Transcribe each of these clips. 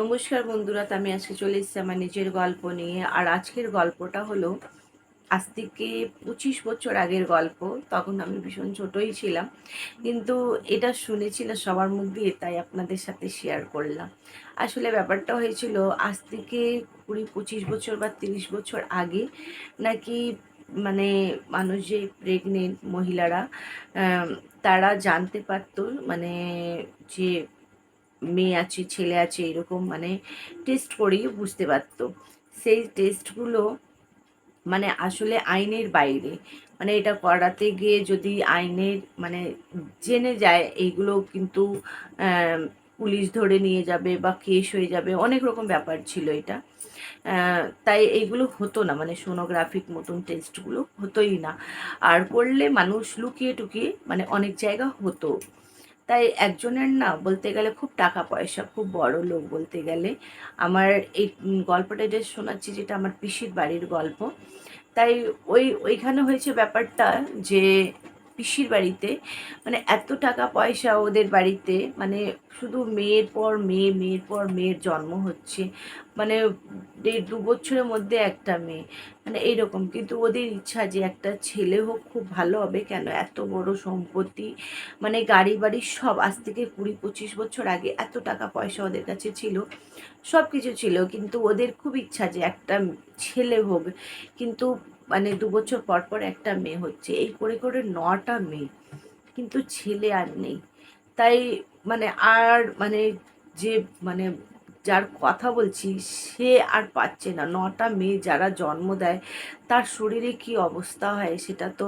নমস্কার বন্ধুরা আমি আজকে চলে এসেছি আমার নিজের গল্প নিয়ে। আর আজকের গল্পটা হলো, আজ থেকে পঁচিশ বছর আগের গল্প। তখন আমি ভীষণ ছোটই ছিলাম, কিন্তু এটা শুনেছি না সবার মধ্যে তাই আপনাদের সাথে শেয়ার করলাম। আসলে ব্যাপারটা হয়েছিল, আজ থেকে কুড়ি পঁচিশ বছর বা তিরিশ বছর আগে নাকি মানে মানুষ যে প্রেগনেন্ট মহিলারা তারা জানতে পারতো মানে যে মেয়ে আছে, ছেলে আছে, এরকম মানে টেস্ট করেই বুঝতে পারতো। সেই টেস্টগুলো মানে আসলে আইনের বাইরে। মানে এটা করাতে গিয়ে যদি আইনের মানে জেনে যায়, এইগুলো কিন্তু পুলিশ ধরে নিয়ে যাবে বা কেস হয়ে যাবে, অনেক রকম ব্যাপার ছিল এটা। তাই এইগুলো হতো না মানে সোনোগ্রাফিক মতন টেস্টগুলো হতোই না। আর করলে মানুষ লুকিয়ে টুকিয়ে মানে অনেক জায়গা হতো। তাই একজনের না বলতে গেলে খুব টাকা পয়সা, খুব বড় লোক বলতে গেলে। আমার এই গল্পটা যে শোনাচ্ছি যেটা আমার পিসির বাড়ির গল্প। তাই ওই, ওইখানে হয়েছে ব্যাপারটা যে পিসির বাড়িতে। মানে এত টাকা পয়সা ওদের বাড়িতে। মানে শুধু মেয়ের পর মেয়ে, মেয়ের পর মেয়ের জন্ম হচ্ছে। মানে দেড় দু বছরের মধ্যে একটা মেয়ে। মানে এইরকম। কিন্তু ওদের ইচ্ছা যে একটা ছেলে হোক খুব ভালো হবে। কেন? এত বড় সম্পত্তি। মানে গাড়ি বাড়ি সব আজ থেকে কুড়ি, পঁচিশ বছর আগে এত টাকা পয়সা ওদের কাছে ছিল। সব কিছু ছিল। কিন্তু ওদের খুব ইচ্ছা যে একটা ছেলে হোক। কিন্তু মানে দু বছর পর পর একটা মেয়ে হচ্ছে। এই করে করে নটা মেয়ে। কিন্তু ছেলে আর নেই। তাই মানে আর মানে যে মানে যার কথা বলছি, সে আর পাচ্ছে না। নটা মেয়ে যারা জন্ম দেয়, তার শরীরে কি অবস্থা হয় সেটা তো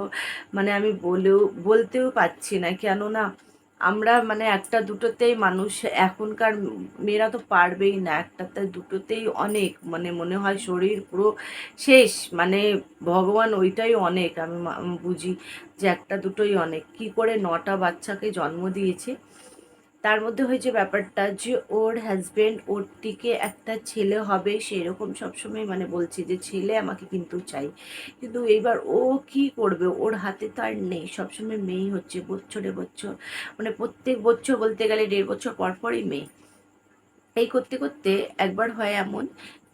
মানে আমি বলেও, বলতেও পারছি না। কেননা আমরা মানে একটা দুটোতেই মানুষ, এখনকার মেয়েরা তো পারবেই না, একটাতে দুটোতেই অনেক মানে মনে হয় শরীর পুরো শেষ মানে ভগবান ওইটাই অনেক, আমি বুঝি যে একটা দুটোই অনেক। কি করে নটা বাচ্চাকে জন্ম দিয়েছে? তার মধ্যে হয়েছে ব্যাপারটা যে ওর হাজবেন্ড ওর থেকে একটা ছেলে হবে সেরকম সবসময় মানে বলছে যে ছেলে আমাকে কিন্তু চাই। কিন্তু এইবার ও কি করবে? ওর হাতে তো আর নেই। সবসময় মেয়েই হচ্ছে বছরে বছর। মানে প্রত্যেক বছর বলতে গেলে দেড় বছর পর পরই মেয়ে। এই করতে করতে একবার হয় এমন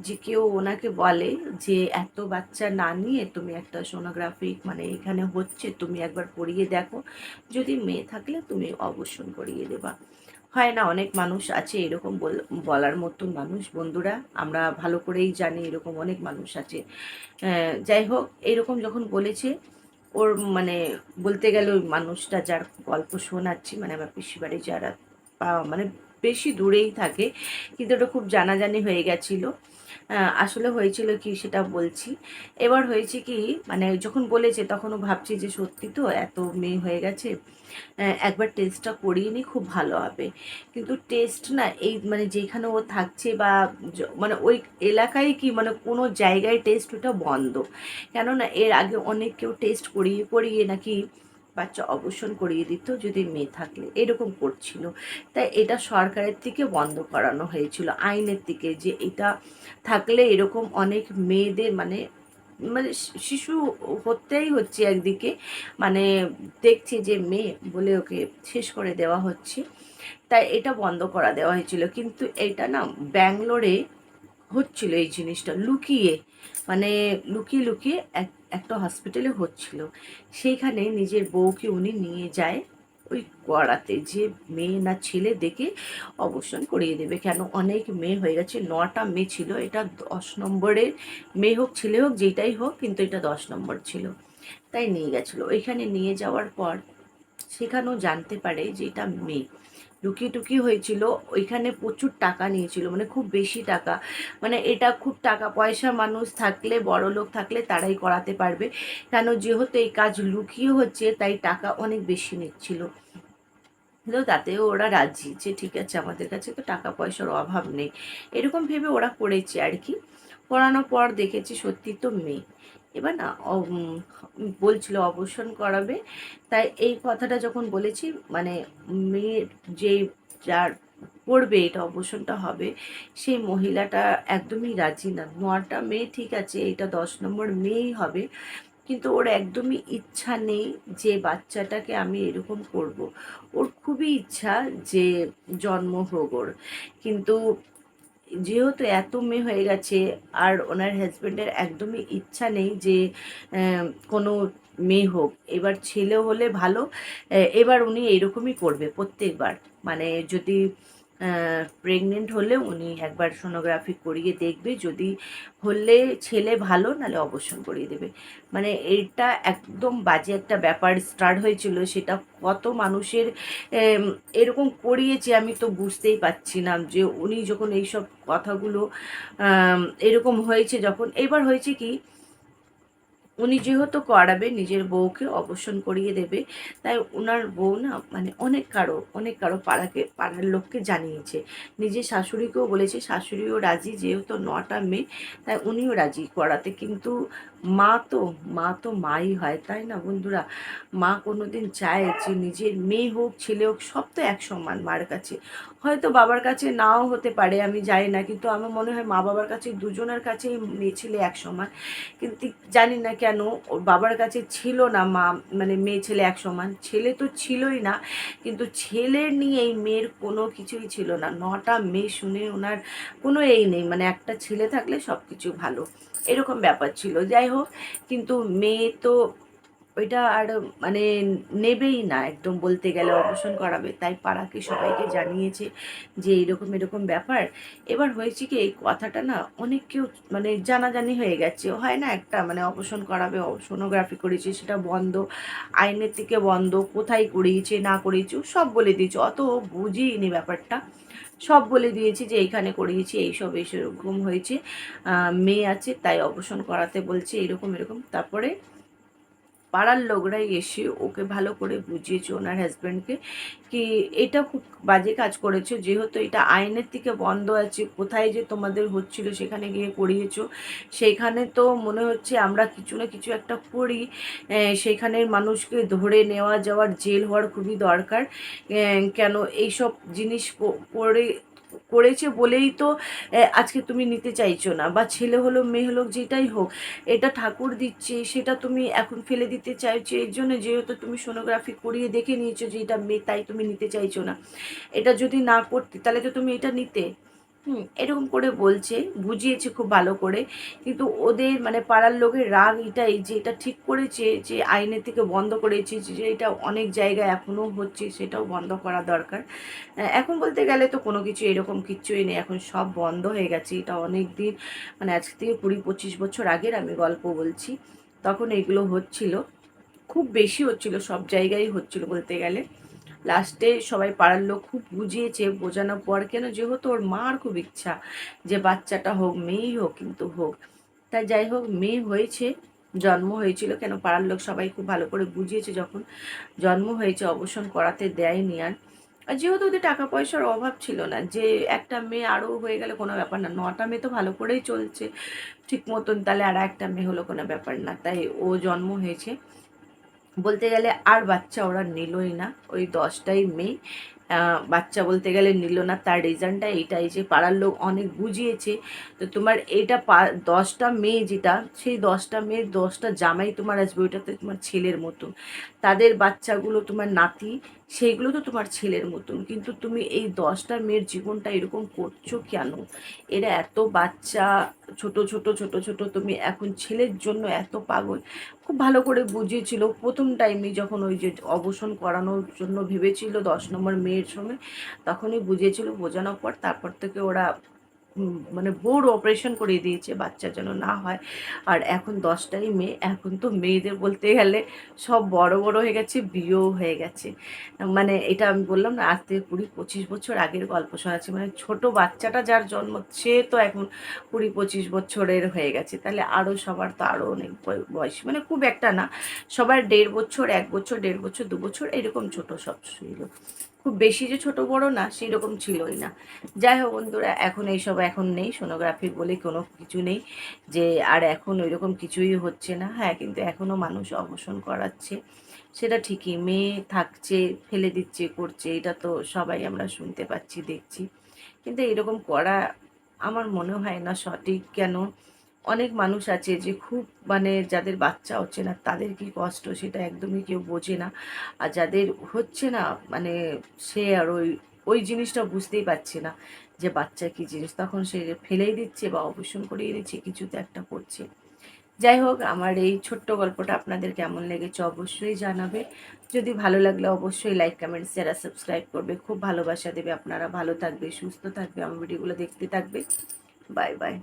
যে কেউ ওনাকে বলে যে, এত বাচ্চা না নিয়ে তুমি একটা সোনোগ্রাফিক মানে এখানে হচ্ছে, তুমি একবার পড়িয়ে দেখো। যদি মেয়ে থাকলে তুমি অবশ্যই করিয়ে দেবা। হয় না, অনেক মানুষ আছে এরকম বল- বলার মতন মানুষ, বন্ধুরা, আমরা ভালো করেই জানি এরকম অনেক মানুষ আছে। যাই হোক, এরকম যখন বলেছে, ওর মানে বলতে গেলে ওই মানুষটা যার গল্প শোনাচ্ছি মানে আমার বাড়ি যারা মানে বেশি দূরেই থাকে, কিন্তু ওটা খুব জানাজানি হয়ে গেছিল। আসলে হয়েছিল কি সেটা বলছি। এবার হয়েছে কি মানে যখন বলেছে তখন ও ভাবছি যে সত্যি তো এত মেয়ে হয়ে গেছে একবার টেস্টটা করিয়ে নি, খুব ভালো হবে। কিন্তু টেস্ট না এই মানে যেখানে ও থাকছে বা মানে ওই এলাকায় কি মানে কোনো জায়গায় টেস্ট ওটা বন্ধ। কেননা এর আগে অনেক কেউ টেস্ট করিয়ে করিয়ে নাকি বাচ্চা অবসর করিয়ে দিত যদি মেয়ে থাকলে। এরকম করছিল। তাই এটা সরকারের থেকে বন্ধ করানো হয়েছিল। আইনের থেকে যে এটা থাকলে এরকম অনেক মেয়েদের মানে মানে শিশু হতেই হচ্ছে একদিকে। মানে দেখছি যে মেয়ে বলে ওকে শেষ করে দেওয়া হচ্ছে। তাই এটা বন্ধ করা দেওয়া হয়েছিল। কিন্তু এটা না ব্যাঙ্গালোরে হচ্ছিল এই জিনিসটা। লুকিয়ে মানে লুকিয়ে লুকিয়ে এক একটা হসপিটালে হচ্ছিল। সেইখানে নিজের বউকে উনি নিয়ে যায় ওই করাতে যে মেয়ে না ছেলে দেখে অবসান করিয়ে দেবে। কেন? অনেক মেয়ে হয়ে গেছে, নটা মেয়ে ছিল। এটা দশ নম্বরের মেয়ে হোক, ছেলে হোক, যেটাই হোক, কিন্তু এটা দশ নম্বর ছিল। তাই নিয়ে গেছিল। ওইখানে নিয়ে যাওয়ার পর সেখানেও জানতে পারে যে এটা মেয়ে। লুকিয়ে টুকিয়ে হয়েছিল, ওইখানে প্রচুর টাকা নিয়েছিল মানে খুব বেশি টাকা। মানে এটা খুব টাকা পয়সা মানুষ থাকলে, বড় লোক থাকলে তারাই করাতে পারবে। কেন যেহেতু এই কাজ লুকিয়ে হচ্ছে, তাই টাকা অনেক বেশি নিচ্ছিল। কিন্তু তাতেও ওরা রাজি যে ঠিক আছে, আমাদের কাছে তো টাকা পয়সার অভাব নেই। এরকম ভেবে ওরা করেছে আর কি। করানোর পর দেখেছি সত্যি তো মেয়ে। এবার না বলছিল অবসান করাবে। তাই এই কথাটা যখন বলেছি মানে মেয়ের যে যার পড়বে এটা অবসানটা হবে, সেই মহিলাটা একদমই রাজি না। নটা মেয়ে ঠিক আছে, এটা দশ নম্বর মেয়েই হবে, কিন্তু ওর একদমই ইচ্ছা নেই যে বাচ্চাটাকে আমি এরকম করব। ওর খুবই ইচ্ছা যে জন্ম হোক ওর। কিন্তু যেহেতু এত মেয়ে হয়ে গেছে আর ওনার হাজব্যান্ডের একদমই ইচ্ছা নেই যে কোনো মেয়ে হোক। এবার ছেলে হলে ভালো। এবার উনি এইরকমই করবে প্রত্যেকবার। মানে যদি প্রেগনেন্ট হলে উনি একবার সোনোগ্রাফি করিয়ে দেখবে। যদি হলে ছেলে ভালো নালে অবসর করিয়ে দেবে। মানে এটা একদম বাজে একটা ব্যাপার স্টার্ট হয়েছিল। সেটা কত মানুষের এরকম করিয়েছে আমি তো বুঝতেই পারছি না যে উনি যখন এইসব কথাগুলো এরকম হয়েছে যখন। এবার হয়েছে কি উনি যেহেতু করাবে, নিজের বউকে অবসান করিয়ে দেবে, তাই ওনার বউ না মানে অনেক কারও অনেক কারও পাড়াকে, পাড়ার লোককে জানিয়েছে। নিজের শাশুড়িকেও বলেছে, শাশুড়িও রাজি, যেহেতু নটা মেয়ে, তাই উনিও রাজি করাতে। কিন্তু মা তো মা তো মাই হয়, তাই না বন্ধুরা? মা কোনোদিন চায় যে নিজের মেয়ে হোক, ছেলে হোক, সব তো এক সমান মার কাছে। হয়তো বাবার কাছে নাও হতে পারে, আমি জানি না, কিন্তু আমার মনে হয় মা বাবার কাছে, দুজনের কাছেই মেয়ে ছেলে এক সমান। কিন্তু জানি না কেন? ওর বাবার কাছে ছিল না মা মানে মেয়ে ছেলে এক সমান। ছেলে তো ছিলই না, কিন্তু ছেলের নিয়ে এই মেয়ের কোনো কিছুই ছিল না। নটা মেয়ে শুনে ওনার কোনো এই নেই মানে একটা ছেলে থাকলে সব কিছু ভালো। এরকম ব্যাপার ছিল। যাই হোক, কিন্তু মেয়ে তো ওইটা আর মানে নেবেই না একদম বলতে গেলে অবসান করাবে। তাই পাড়াকে সবাইকে জানিয়েছে যে এরকম এরকম ব্যাপার। এবার হয়েছে কি, এই কথাটা না অনেক কেউ মানে জানাজানি হয়ে গেছে। হয় না একটা মানে অবসান করাবে, সোনোগ্রাফি করেছে, সেটা বন্ধ, আইনের থেকে বন্ধ, কোথায় করিয়েছে, না করিয়েছে সব বলে দিয়েছে। অত বুঝিনি ব্যাপারটা। সব বলে দিয়েছি যে এইখানে করিয়েছি, এইসব এইসব হয়েছে। মেয়ে আছে, তাই অবসান করাতে বলছে, এরকম এরকম। তারপরে পাড়ার লোকরাই এসে ওকে ভালো করে বুঝিয়েছে ওনার হাজব্যান্ডকে কি এটা খুব বাজে কাজ করেছ যেহেতু এটা আইনের থেকে বন্ধ আছে কোথায় যে তোমাদের হচ্ছিল সেখানে গিয়ে করিয়েছো সেইখানে তো মনে হচ্ছে আমরা কিছু না কিছু একটা করি আহ, সেখানের মানুষকে ধরে নেওয়া যাওয়ার জেল হওয়ার খুবই দরকার কেন এইসব জিনিস করে করেছে বলেই তো আজকে তুমি নিতে চাইছো না। বা ছেলে হলো, মেয়ে হলো, যেটাই হোক, এটা ঠাকুর দিচ্ছে, সেটা তুমি এখন ফেলে দিতে চাইছো, এর জন্য যেহেতু তুমি সোনোগ্রাফি করিয়ে দেখে নিয়েছো যে এটা মেয়ে, তাই তুমি নিতে চাইছো না। এটা যদি না করতে, তাহলে তো তুমি এটা নিতে। হুম, এরকম করে বলছে, বুঝিয়েছে খুব ভালো করে। কিন্তু ওদের মানে পাড়ার লোকের রাগ এটাই যে এটা ঠিক করেছে, যে আইনের থেকে বন্ধ করেছে, যে এটা অনেক জায়গায় এখনও হচ্ছে, সেটাও বন্ধ করা দরকার। এখন বলতে গেলে তো কোনো কিছু এরকম কিচ্ছুই নেই, এখন সব বন্ধ হয়ে গেছে। এটা অনেক দিন মানে আজ থেকে কুড়ি পঁচিশ বছর আগের আমি গল্প বলছি। তখন এগুলো হচ্ছিল, খুব বেশি হচ্ছিল, সব জায়গায় হচ্ছিল বলতে গেলে। লাস্টে সবাই পাড়ার লোক খুব বুঝিয়েছে, বোঝানোর পর কেন যেহেতু ওর মার খুব ইচ্ছা যে বাচ্চাটা হোক, মেয়েই হোক কিন্তু হোক। তাই যাই হোক, মেয়ে হয়েছে, জন্ম হয়েছিল কেন পাড়ার লোক সবাই খুব ভালো করে বুঝিয়েছে যখন জন্ম হয়েছে অবসান করাতে দেয়নি আর। আর যেহেতু ওদের টাকা পয়সার অভাব ছিল না, যে একটা মেয়ে আরও হয়ে গেলে কোনো ব্যাপার না, নটা মেয়ে তো ভালো করেই চলছে, ঠিক মতন তাহলে আর একটা মেয়ে হলো কোনো ব্যাপার না। তাই ও জন্ম হয়েছে বলতে গেলে আর বাচ্চা ওরা নিলই না। ওই দশটাই মেয়ে। বাচ্চা বলতে গেলে নিল না। তার রিজনটা এইটাই যে পাড়ার লোক অনেক বুঝিয়েছে। তো তোমার এটা দশটা মেয়ে যেটা, সেই দশটা মেয়ে দশটা জামাই তোমার আসবে। ওইটাতে তোমার ছেলের মতো। তাদের বাচ্চাগুলো তোমার নাতি সেইগুলো তো তোমার ছেলের মতন, কিন্তু তুমি এই দশটা মেয়ের জীবনটা এরকম করছ কেন? এরা এত বাচ্চা, ছোট ছোট ছোট ছোট, তুমি এখন ছেলের জন্য এত পাগল। খুব ভালো করে বুঝিয়েছিল, প্রথম টাইমে যখন ওই যে অবসান করানোর জন্য ভেবেছিল দশ নম্বর মেয়ের সময় তখনই বুঝিয়েছিল, বোঝানোর পর তারপর থেকে ওরা মানে বড় অপারেশন করে দিয়েছে বাচ্চা যেন না হয়। আর এখন দশটাই মেয়ে এখন তো মেয়েদের বলতে গেলে সব বড় বড় হয়ে গেছে, বিয়েও হয়ে গেছে। মানে এটা আমি বললাম না, আজ থেকে কুড়ি পঁচিশ বছর আগের গল্প শোনাচ্ছি। মানে ছোট বাচ্চাটা যার জন্ম, সে তো এখন কুড়ি পঁচিশ বছরের হয়ে গেছে। তাহলে আরও সবার তো আরও অনেক বয়- বয়স। মানে খুব একটা না, সবার দেড় বছর, এক বছর, দেড় বছর, দু বছর, এরকম ছোট সব ছিল। খুব বেশি যে ছোট বড় না সেই রকম ছিলই না। যাই হোক বন্ধুরা, এখন এইসব এখন নেই, সোনোগ্রাফি বলে কোনো কিছু নেই যে আর এখন ওই রকম কিছুই হচ্ছে না। হ্যাঁ কিন্তু এখনও মানুষ অবসান করাচ্ছে, সেটা ঠিকই। মেয়ে থাকছে, ফেলে দিচ্ছে, করছে, এটা তো সবাই আমরা শুনতে পাচ্ছি, দেখছি। কিন্তু এরকম করা আমার মনে হয় না সঠিক কেন? অনেক মানুষ আছে যে খুব মানে যাদের বাচ্চা হচ্ছে না, তাদের কি কষ্ট সেটা একদমই কেউ বোঝে না। আর যাদের হচ্ছে না মানে সে আর ওই ওই জিনিসটা বুঝতেই পারছে না যে বাচ্চা কী জিনিস। তখন সে ফেলেই দিচ্ছে বা অবসর করিয়ে দিচ্ছে, কিছুতে একটা করছে। যাই হোক, আমার এই ছোট্ট গল্পটা আপনাদের কেমন লেগেছে অবশ্যই জানাবে। যদি ভালো লাগলে অবশ্যই লাইক কমেন্টস যারা সাবস্ক্রাইব করবে। খুব ভালোবাসা দেবে আপনারা। ভালো থাকবে, সুস্থ থাকবে, আমার ভিডিওগুলো দেখতে থাকবে। Bye bye